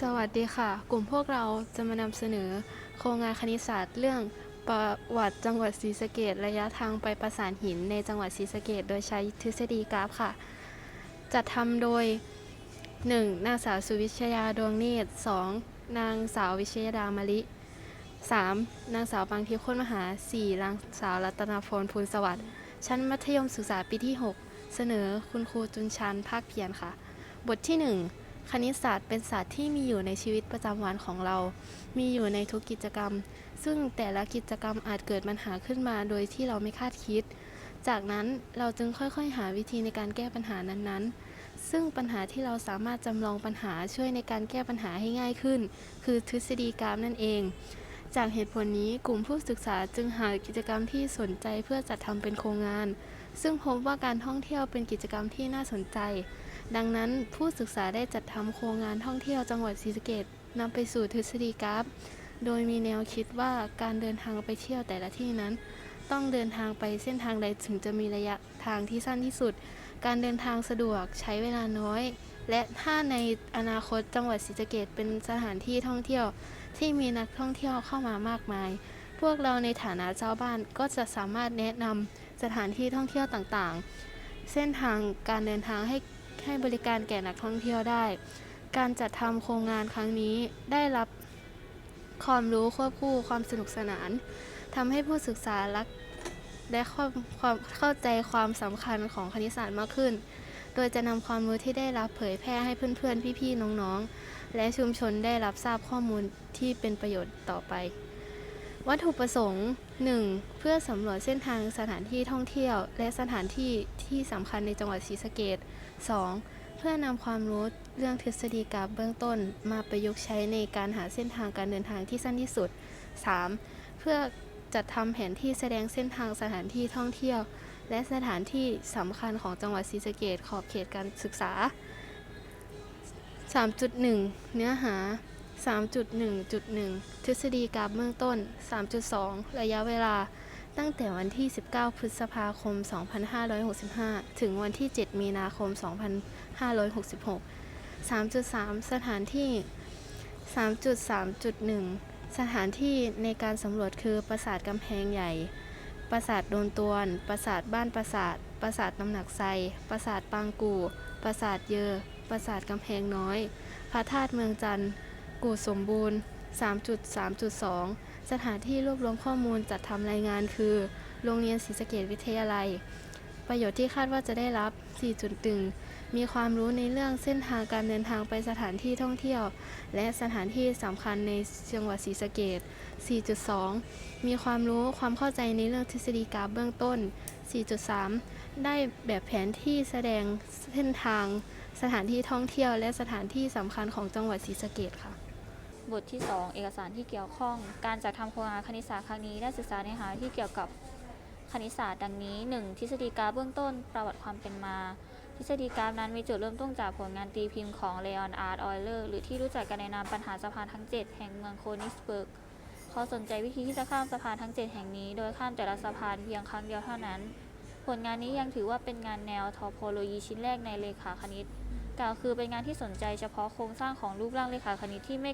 สวัสดีค่ะ กลุ่มพวกเราจะมานำเสนอ โครงงานคณิตศาสตร์เรื่องประวัติจังหวัดศรีสะเกดระยะทางไปประสานหินในจังหวัดศรีสะเกดโดยใช้ทฤษฎีกราฟค่ะ จัดทำโดย 1. นางสาวสุวิชยาดวงเนตร 2. นางสาววิชยดามะลิ 3. นางสาวบางทิพย์คนมหา 4. นางสาวรัตนาพรภูลสวัสดิ์ ชั้นมัธยมศึกษาปีที่ 6 เสนอคุณครูจุนชันภาคเพียรค่ะ บทที่ 1 คณิตศาสตร์เป็นศาสตร์ที่มีอยู่ในชีวิตประจำวันของเรา มีอยู่ในทุกกิจกรรม ซึ่งแต่ละกิจกรรมอาจเกิดปัญหาขึ้นมาโดยที่เราไม่คาดคิด จากนั้นเราจึงค่อยๆ หาวิธีในการแก้ปัญหานั้นๆ ซึ่งปัญหาที่เราสามารถจำลองปัญหาช่วยในการแก้ปัญหาให้ง่ายขึ้น คือทฤษฎีกราฟนั่นเอง จากเหตุผลนี้กลุ่มผู้ศึกษาจึงหากิจกรรมที่สนใจเพื่อจัดทำเป็นโครงงาน ซึ่งพบว่าการท่องเที่ยวเป็นกิจกรรมที่น่าสนใจ ดังนั้นผู้ศึกษาได้จัดทำโครงงานท่องเที่ยวจังหวัดศรีสะเกษนำไปสู่ทฤษฎีกราฟ โดยมีแนวคิดว่าการเดินทางไปเที่ยวแต่ละที่นั้น ต้องเดินทางไปเส้นทางใดถึงจะมีระยะทางที่สั้นที่สุด การเดินทางสะดวกใช้เวลาน้อย และถ้าในอนาคตจังหวัดศรีสะเกษเป็นสถานที่ท่องเที่ยว ที่มีนักท่องเที่ยวเข้ามามากมาย พวกเราในฐานะเจ้าบ้านก็จะสามารถแนะนำสถานที่ท่องเที่ยวต่างๆ เส้นทางการเดินทางให้ ให้บริการแก่นักท่องเที่ยวได้ การจัดทำโครงงานครั้งนี้ได้รับความรู้ควบคู่ความสนุกสนานทำให้ผู้ศึกษารักและความความเข้าใจความสำคัญของคณิตศาสตร์มากขึ้น โดยจะนำความรู้ที่ได้รับเผยแพร่ให้เพื่อนๆ พี่ๆ น้องๆ และชุมชนได้รับทราบข้อมูลที่เป็นประโยชน์ต่อไป วัตถุประสงค์ 1. เพื่อสำรวจเส้นทางสถานที่ท่องเที่ยว และสถานที่ที่สำคัญในจังหวัดศรีสะเกษ 2. เพื่อนำความรู้เรื่องทฤษฎีกราฟเบื้องต้น มาประยุกต์ใช้ในการหาเส้นทางการเดินทางที่สั้นที่สุด 3. เพื่อจัดทำแผนที่แสดงเส้นทางสถานที่ท่องเที่ยว และสถานที่สำคัญของจังหวัดศรีสะเกษขอบเขตการศึกษา 3.1 เนื้อหา 3.1.1 ทฤษฎีกราฟเบื้องต้น 3.2 ระยะเวลา ตั้งแต่วันที่ 19 พฤษภาคม 2565 ถึงวันที่ 7 มีนาคม 2566 3.3 สถานที่ 3.3.1 สถานที่ในการสำรวจคือปราสาทกำแพงใหญ่ ปราสาทโดนตวน ปราสาทบ้านปราสาท ปราสาทน้ำหนักไซ ปราสาทปางกู่ปราสาทเยอ ปราสาทกำแพงน้อย พระธาตุเมืองจันทร์ กู่สมบูรณ์ 3.3.2 สถานที่รวบรวมข้อมูลจัดทำรายงานคือ โรงเรียนศรีสะเกษวิทยาลัย ประโยชน์ที่คาดว่าจะได้รับ 4.1 มีความรู้ในเรื่องเส้นทางการเดินทางไปสถานที่ท่องเที่ยว และสถานที่สำคัญในจังหวัดศรีสะเกษ4.2 มีความรู้ความเข้าใจในเรื่องทฤษฎีกราฟเบื้องต้น 4.3 ได้แบบแผนที่แสดงเส้นทางสถานที่ท่องเที่ยวและสถานที่สำคัญของจังหวัดศรีสะเกษค่ะ บทที่ 2 เอกสารที่เกี่ยวข้อง การจัดทำโครงงานคณิตศาสตร์ครั้งนี้ได้ศึกษาเนื้อหาที่เกี่ยวกับคณิตศาสตร์ดังนี้ 1. ทฤษฎีกราฟเบื้องต้นประวัติความเป็นมา ทฤษฎีกราฟนั้นมีจุดเริ่มต้นจากผลงานตีพิมพ์ของเลออนอาร์ตออยเลอร์หรือที่รู้จักกันในนามปัญหาสะพานทั้ง 7 แห่งเมืองโคนิสเบิร์กเขาสนใจวิธีที่จะข้ามสะพานทั้ง 7 แห่งนี้ โดยข้ามแต่ละสะพานเพียงครั้งเดียวเท่านั้น ผลงานนี้ยังถือว่าเป็นงานแนวทอโพโลยีชิ้นแรกในเลขาคณิต กล่าวคือเป็นงานที่สนใจเฉพาะโครงสร้างของรูปร่างเลขาคณิตที่ไม่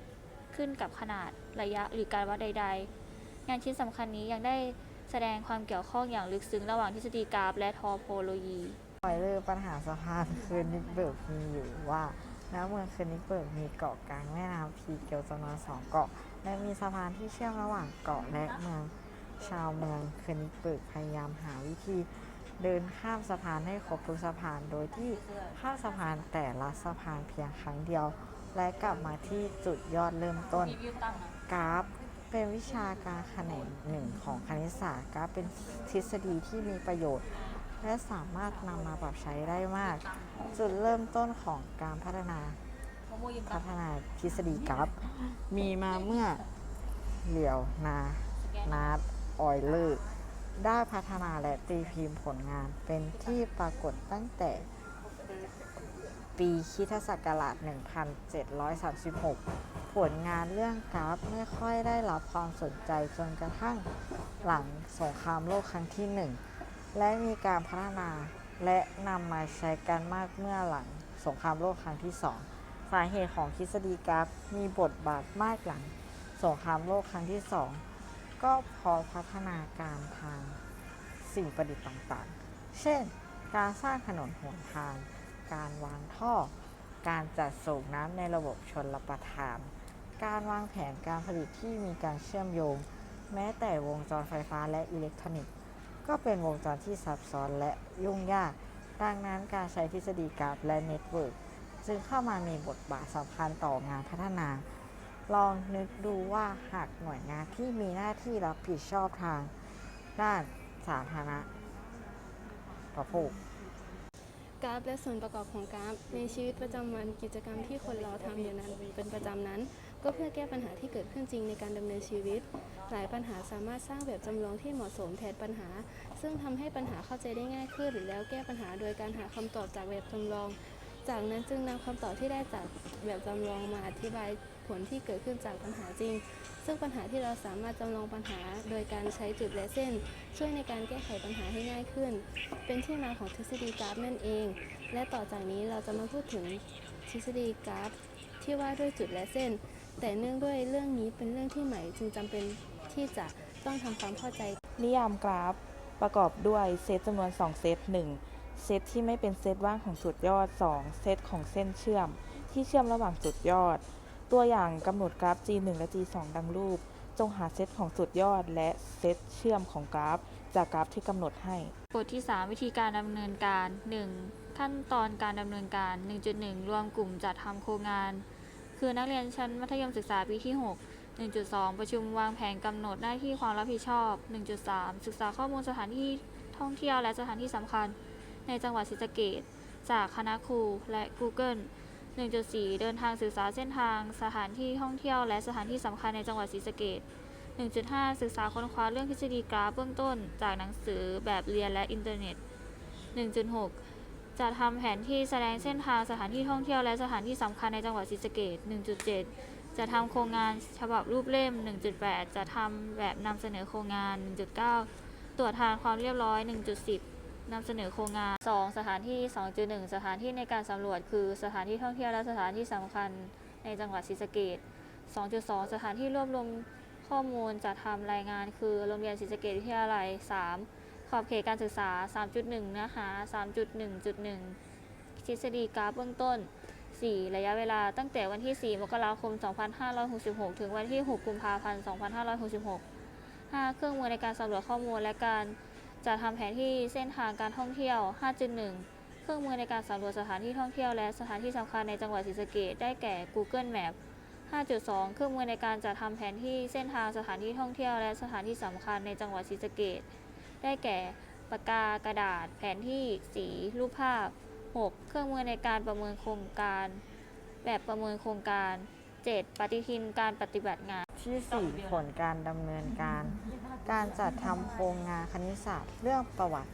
ขึ้นกับขนาดระยะหรือการวัดใด ๆ งานชิ้นสำคัญนี้ยังได้แสดงความเกี่ยวข้องอย่างลึกซึ้งระหว่างทฤษฎีกราฟและทอโพโลยีปอยเลอร์ปัญหาสะพานคืนนิกเบิร์กมีอยู่ว่าณเมืองคืนนิกเบิร์กมีเกาะกลางแม่น้ำพีเกียวจำนวนสองเกาะ และมีสะพานที่เชื่อมระหว่างเกาะและเมือง ชาวเมืองคืนนิกเบิร์กพยายามหาวิธี เดินข้ามสะพานให้ครบทุกสะพานโดยที่ข้ามสะพานแต่ละสะพานเพียงครั้งเดียว และกลับมาที่จุดยอดเริ่มต้น กราฟเป็นวิชาการแขนงหนึ่งของคณิตศาสตร์กราฟเป็นทฤษฎีที่มีประโยชน์ และสามารถนำมาปรับใช้ได้มาก จุดเริ่มต้นของการพัฒนาพัฒนาทฤษฎีกราฟมีมาเมื่อเหลียวนานาร์ดออยเลอร์ได้พัฒนาและตีพิมพ์ผลงานเป็นที่ปรากฏตั้งแต่ ปีคริสตศักราช1736 ผลงานเรื่องกราฟไม่ค่อยได้รับความสนใจจนกระทั่งหลังสงครามโลกครั้งที่หนึ่งและมีการพัฒนาและนำมาใช้กันมากเมื่อหลังสงครามโลกครั้งที่สองสาเหตุของทฤษฎีกราฟมีบทบาทมากหลังสงครามโลกครั้งที่สองก็พอพัฒนาการทางสิ่งประดิษฐ์ต่างๆ เช่น การสร้างถนนหนทาง การวางท่อ การจัดส่งน้ำในระบบชนรประทาน การวางแผนการผลิตที่มีการเชื่อมโยง แม้แต่วงจรไฟฟ้าและอิเล็กทรอนิกส์ ก็เป็นวงจรที่ซับซ้อนและยุ่งยาก ดังนั้นการใช้ทฤษฎีกราฟและเน็ตเวิร์กจึงเข้ามามีบทบาทสำคัญต่องานพัฒนา ลองนึกดูว่าหากหน่วยงานที่มีหน้าที่รับผิดชอบทาง ด้านสาธารณประโภค กราฟและส่วนประกอบของกราฟ ในชีวิตประจำวันกิจกรรมที่คนเราทำอยู่นั้นเป็นประจำนั้น ก็เพื่อแก้ปัญหาที่เกิดขึ้นจริงในการดำเนินชีวิต หลายปัญหาสามารถสร้างแบบจำลองที่เหมาะสมแทนปัญหา ซึ่งทำให้ปัญหาเข้าใจได้ง่ายขึ้น แล้วแก้ปัญหาโดยการหาคำตอบจากแบบจำลอง จากนั้นจึงนำคำตอบที่ได้จากแบบจำลองมาอธิบายผลที่เกิดขึ้นจากปัญหาจริง ซึ่งปัญหาที่เราสามารถจำลองปัญหาโดยการใช้จุดและเส้น ช่วยในการแก้ไขปัญหาให้ง่ายขึ้น เป็นที่มาของทฤษฎีกราฟนั่นเอง และต่อจากนี้เราจะมาพูดถึงทฤษฎีกราฟ ที่ว่าด้วยจุดและเส้น แต่เนื่องด้วยเรื่องนี้เป็นเรื่องที่ใหม่จึงจำเป็นที่จะต้องทำความเข้าใจ นิยามกราฟประกอบด้วยเซตจำนวน 2 เซต 1. เซตที่ไม่เป็นเซตว่างของจุดยอด 2. เซตของเส้นเชื่อม ที่เชื่อมระหว่างจุดยอด ตัวอย่างกำหนดกราฟ G1 และ G2 ดังรูป จงหาเซตของจุดยอด และเซตเชื่อมของกราฟ จากกราฟที่กำหนดให้ บทที่ 3 วิธีการดำเนินการ 1. ขั้นตอนการดำเนินการ 1.1 รวมกลุ่มจัดทำโครงงาน คือนักเรียนชั้นมัธยมศึกษาปีที่ 6 1.2 ประชุมวางแผนกำหนดหน้าที่ความรับผิดชอบ 1.3 ศึกษาข้อมูลสถานที่ท่องเที่ยวและสถานที่สำคัญ ในจังหวัดศรีสะเกษจากคณะครูและ Google 1.4 เดินทางศึกษาเส้นทาง สถานที่ท่องเที่ยวและสถานที่สำคัญในจังหวัดศรีสะเกษ1.5 ศึกษาค้นคว้าเรื่องทฤษฎีกราฟเบื้องต้น จากหนังสือแบบเรียนและอินเทอร์เน็ต 1.6 จัดทำแผนที่แสดงเส้นทางสถานที่ท่องเที่ยวและสถานที่สำคัญในจังหวัดศรีสะเกษ1.7 จะทำโครงงานฉบับรูปเล่ม 1.8 จะทำแบบนำเสนอโครงงาน 1.9 ตรวจทานความเรียบร้อย 1.10 นำเสนอโครงงาน 2 สถานที่ 2.1 สถานที่ในการสำรวจ คือสถานที่ท่องเที่ยวและสถานที่สำคัญในจังหวัดศรีสะเกษ2.2 สถานที่รวบรวมข้อมูลจัดทำรายงาน คือโรงเรียนศรีสะเกษวิทยาลัย 3 ขอบเขตการศึกษา 3.1 เนื้อหา 3.1.1 ทฤษฎีกราฟเบื้องต้น 4 ระยะเวลาตั้งแต่วันที่ 4 มกราคม 2566 ถึงวันที่ 6 กุมภาพันธ์ 2566 5 เครื่องมือในการสำรวจข้อมูลและการ จัดทำแผนที่เส้นทางการท่องเที่ยว 5.1 เครื่องมือในการสำรวจสถานที่ท่องเที่ยวและสถานที่สำคัญในจังหวัดศรีสะเกษได้แก่ Google Map 5.2 เครื่องมือในการจัดทำแผนที่เส้นทางสถานที่ท่องเที่ยวและสถานที่สำคัญในจังหวัดศรีสะเกษได้แก่ปากกากระดาษ แผนที่ สี รูปภาพ 6. เครื่องมือในการประเมินโครงการ แบบประเมินโครงการ 7. ปฏิทินการปฏิบัติงาน ที่ 4 ผลการดำเนินการ การจัดทำโครงงานคณิตศาสตร์เรื่องประวัติ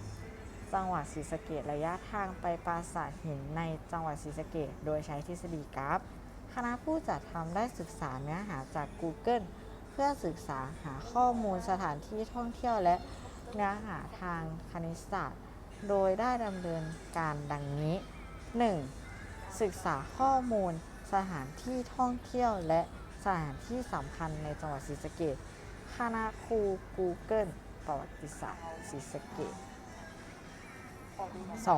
จังหวัดศรีสะเกดระยะทางไปปราสาทหินในจังหวัดศรีสะเกดโดยใช้ทฤษฎีกราฟ คณะผู้จัดทำได้ศึกษาเนื้อหาจาก Google เพื่อศึกษาหาข้อมูลสถานที่ท่องเที่ยวและเนื้อหาทางคณิตศาสตร์ โดยได้ดำเนินการดังนี้ 1. ศึกษาข้อมูลสถานที่ท่องเที่ยวและสถานที่สำคัญในจังหวัดศรีสะเกษ คณะครู Google ประวัติศาสตร์ศรีสะเกษ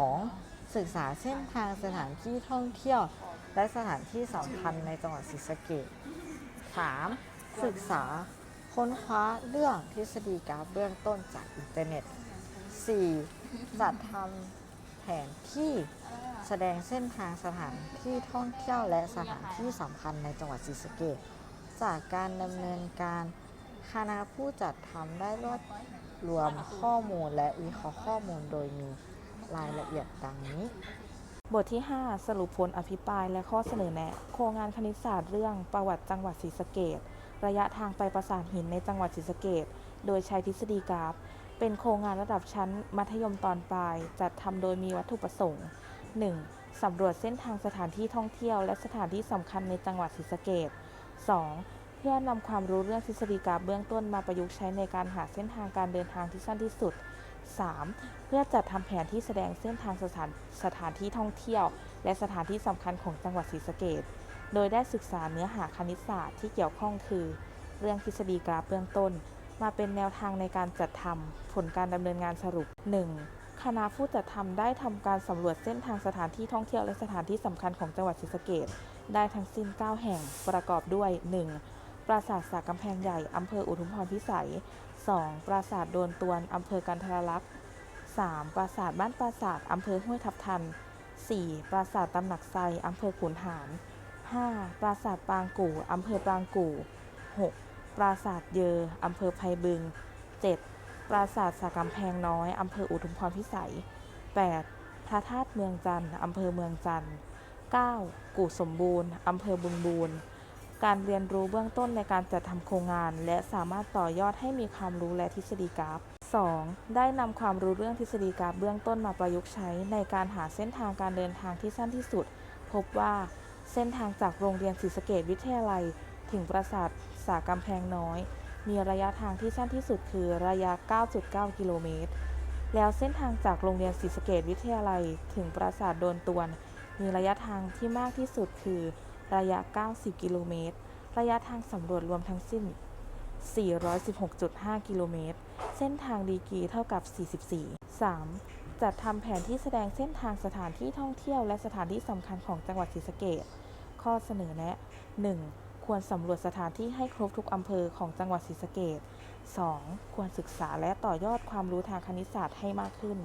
2. ศึกษาเส้นทางสถานที่ท่องเที่ยว และสถานที่สำคัญในจังหวัดศรีสะเกษ 3. ศึกษาค้นคว้าเรื่องทฤษฎีกราฟเบื้องต้นจากอินเทอร์เน็ต 4. จัดทำแผนที่แสดงเส้นทางสถานที่ท่องเที่ยวและสถานที่สำคัญในจังหวัดศรีสะเกษจากการดำเนินการ คณะผู้จัดทำได้รวบรวมข้อมูลและวิเคราะห์ข้อมูลโดยมีรายละเอียดดังนี้ บทที่ 5 สรุปผลอภิปรายและข้อเสนอแนะ โครงงานคณิตศาสตร์เรื่องประวัติจังหวัดศรีสะเกษระยะทางไปปราสาทหินในจังหวัดศรีสะเกษโดยใช้ทฤษฎีกราฟ เป็นโครงงานระดับชั้นมัธยมตอนปลาย จัดทำโดยมีวัตถุประสงค์ 1. สำรวจเส้นทางสถานที่ท่องเที่ยวและสถานที่สำคัญในจังหวัดศรีสะเกษ 2. เพื่อนำความรู้เรื่องทฤษฎีกราฟเบื้องต้นมาประยุกต์ใช้ในการหาเส้นทางการเดินทางที่สั้นที่สุด 3. เพื่อจัดทำแผนที่แสดงเส้นทางสถานสถานที่ท่องเที่ยว และสถานที่สำคัญของจังหวัดศรีสะเกษโดยได้ศึกษาเนื้อหาคณิตศาสตร์ที่เกี่ยวข้องคือ เรื่องทฤษฎีกราฟเบื้องต้น มาเป็นแนวทางในการจัดทำผลการดำเนินงานสรุป 1. คณะผู้จัดทำได้ทำการสำรวจเส้นทางสถานที่ท่องเที่ยวและสถานที่สำคัญของจังหวัดศรีสะเกษได้ทั้งสิ้น 9 แห่งประกอบด้วย 1. ปราสาทสากำแพงใหญ่อำเภออุทุมพรพิสัย 2. ปราสาทโดนตวนอำเภอกันทรลักษณ์ 3. ปราสาทบ้านปราสาทอำเภอห้วยทับทัน 4. ปราสาทตำหนักไซอำเภอขุนหาร 5. ปราสาทปางกู่อำเภอปางกู่ 6. ปราสาทเยออำเภอไพบึง 7. ปราสาทสากำแพงน้อยอำเภออุทุมพรพิสัย 8. พระธาตุเมืองจันทร์อำเภอเมืองจันทร์ 9. กู่สมบูรณ์อำเภอบึงบูรณ์ การเรียนรู้เบื้องต้นในการจัดทำโครงงาน และสามารถต่อยอดให้มีความรู้และทฤษฎีกราฟ 2. ได้นำความรู้เรื่องทฤษฎีกราฟเบื้องต้นมาประยุกต์ใช้ ในการหาเส้นทางการเดินทางที่สั้นที่สุด พบว่า เส้นทางจากโรงเรียนศรีสะเกดวิทยาลัย ถึงปราสาทสากำแพงน้อย มีระยะทางที่สั้นที่สุดคือระยะ 9.9 กิโลเมตร แล้วเส้นทางจากโรงเรียนศรีสะเกดวิทยาลัย ถึงปราสาทโดนตวน มีระยะทางที่มากที่สุดคือ ระยะ 90 กิโลเมตร ระยะทางสำรวจรวมทั้งสิ้น 416.5 กิโลเมตร เส้นทางดีกีเท่ากับ 44 3. จัดทำแผนที่แสดงเส้นทางสถานที่ท่องเที่ยวและสถานที่สำคัญของจังหวัดศรีสะเกษข้อเสนอแนะ 1. ควรสำรวจสถานที่ให้ครบทุกอำเภอของจังหวัดศรีสะเกษ 2. ควรศึกษาและต่อยอดความรู้ทางคณิตศาสตร์ให้มากขึ้น